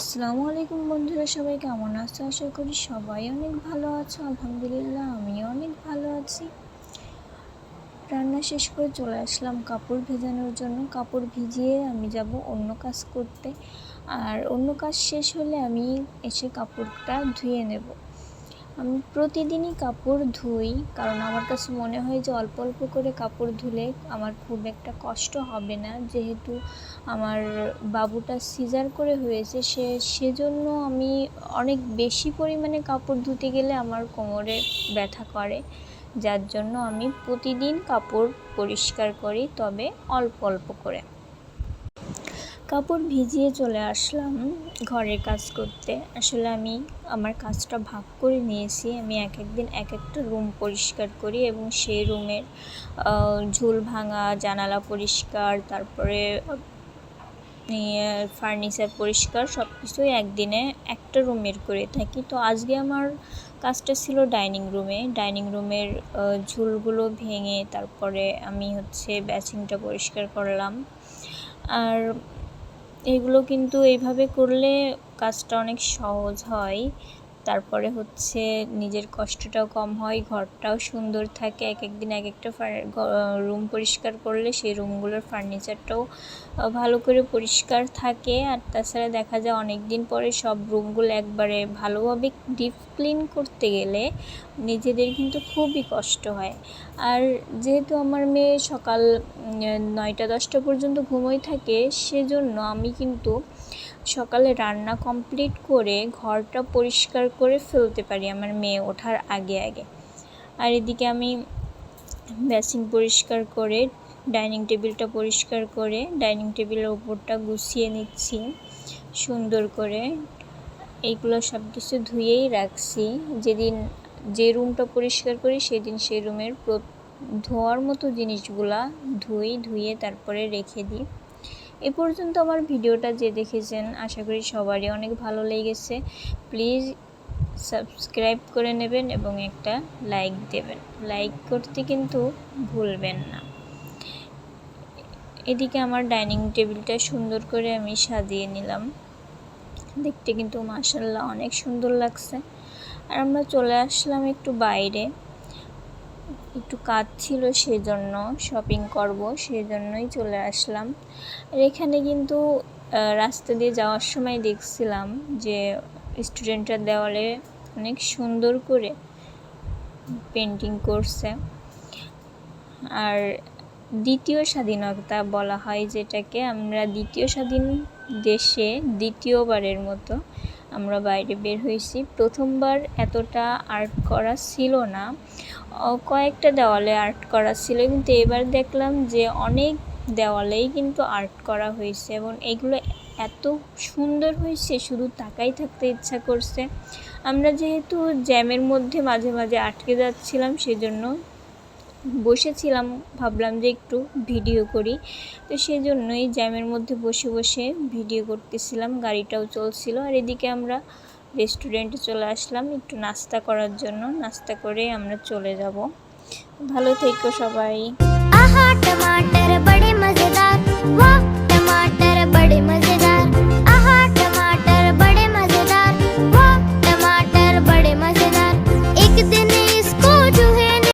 আসসালামু আলাইকুম বন্ধুরা, সবাই কেমন আছো? আশা করি সবাই অনেক ভালো আছো। আলহামদুলিল্লাহ, আমিও অনেক ভালো আছি। রান্না শেষ করে চলে আসলাম কাপড় ভেজানোর জন্য। কাপড় ভিজিয়ে আমি যাব অন্য কাজ করতে। আর অন্য কাজ শেষ হলে আমি এসে কাপড়টা ধুয়ে নেব। আমি প্রতিদিনই কাপড় ধুই, কারণ আমার কাছে মনে হয় যে অল্প অল্প করে কাপড় ধুলে আমার খুব একটা কষ্ট হবে না। যেহেতু আমার বাবুটা সিজার করে হয়েছে, সে, সেজন্য আমি অনেক বেশি পরিমাণে কাপড় ধুতে গেলে আমার কোমরে ব্যথা করে। যার জন্য আমি প্রতিদিন কাপড় পরিষ্কার করি, তবে অল্প অল্প করে। কাপড় ভিজিয়ে চলে আসলাম ঘরের কাজ করতে। আসলে আমি আমার কাজটা ভাগ করে নিয়েছি। আমি এক একদিন এক একটা রুম পরিষ্কার করি এবং সেই রুমের ঝুল ভাঙা, জানালা পরিষ্কার, তারপরে ফার্নিচার পরিষ্কার সব কিছুই একদিনে একটা রুমের করে থাকি। তো আজকে আমার কাজটা ছিল ডাইনিং রুমে ডাইনিং রুমের ঝুলগুলো ভেঙে তারপরে আমি হচ্ছে ব্যাচিংটা পরিষ্কার করলাম। আর এগুলো কিন্তু এইভাবে করলে কাজটা অনেক সহজ হয়। তারপরে হচ্ছে নিজের কষ্টটাও কম হয়, ঘরটাও সুন্দর থাকে এক একদিন এক একটা রুম পরিষ্কার করলে সেই রুমগুলোর ফার্নিচারটাও ভালো করে পরিষ্কার থাকে। আর তাছাড়া দেখা যায় অনেক দিন পরে সব রুমগুলো একবারে ভালোভাবে ডিপ ক্লিন করতে গেলে নিজেদের কিন্তু খুবই কষ্ট হয়। আর যেহেতু আমার মেয়ে সকাল নয়টা দশটা পর্যন্ত ঘুমোই থাকে, সেজন্য আমি কিন্তু সকালে রান্না কমপ্লিট করে ঘরটা পরিষ্কার করে ফেলতে পারি আমার মেয়ে ওঠার আগে আগে। আর এদিকে আমি বেসিন পরিষ্কার করে, ডাইনিং টেবিলটা পরিষ্কার করে, ডাইনিং টেবিলের ওপরটা গুছিয়ে নিচ্ছি, সুন্দর করে। এইগুলো সব কিছু ধুয়েই রাখছি। যেদিন যে রুমটা পরিষ্কার করি, সেদিন সেই রুমের ধোয়ার মতো জিনিসগুলা ধুই, ধুয়ে তারপরে রেখে দিই। এ পর্যন্ত আমার ভিডিওটা যে দেখেছেন, আশা করি সবারই অনেক ভালো লেগেছে। প্লিজ সাবস্ক্রাইব করে নেবেন এবং একটা লাইক দেবেন। লাইক করতে কিন্তু ভুলবেন না। এদিকে আমার ডাইনিং টেবিলটা সুন্দর করে আমি সাজিয়ে নিলাম। দেখতে কিন্তু মাসাল্লাহ অনেক সুন্দর লাগছে। আর আমরা চলে আসলাম একটু বাইরে। একটু কাজ ছিল সেজন্য শপিং করব, সেজন্যই চলে আসলাম। আর এখানে কিন্তু রাস্তা দিয়ে যাওয়ার সময় দেখছিলাম যে স্টুডেন্টরা দেওয়ালে অনেক সুন্দর করে পেন্টিং করছে। আর দ্বিতীয় স্বাধীনতা বলা হয় যেটাকে, আমরা দ্বিতীয় স্বাধীন দেশে দ্বিতীয়বারের মতো আমরা বাইরে বের হয়েছি। প্রথমবার এতটা আর্ট করা ছিল না। কয়েকটা দেওয়ালে আর্ট করা ছিল, কিন্তু এবার দেখলাম যে অনেক দেওয়ালেই কিন্তু আর্ট করা হয়েছে এবং এগুলো এত সুন্দর হয়েছে, শুধু তাকাই থাকতে ইচ্ছা করছে। আমরা যেহেতু জ্যামের মধ্যে মাঝে মাঝে আটকে যাচ্ছিলাম, সেজন্য বসেছিলাম, ভাবলাম যে একটু ভিডিও করি। তো সেই জন্যই জ্যামের মধ্যে বসে বসে ভিডিও করতেছিলাম, গাড়িটাও চলছিল। আর এদিকে আমরা রেস্টুরেন্টে চলে আসলাম একটু নাস্তা করার জন্য। নাস্তা করে আমরা চলে যাব। ভালো থেকো সবাই। আহা, টমাটার বড়ে মজেদার। ওয়াহ, টমাটার বড়ে মজেদার।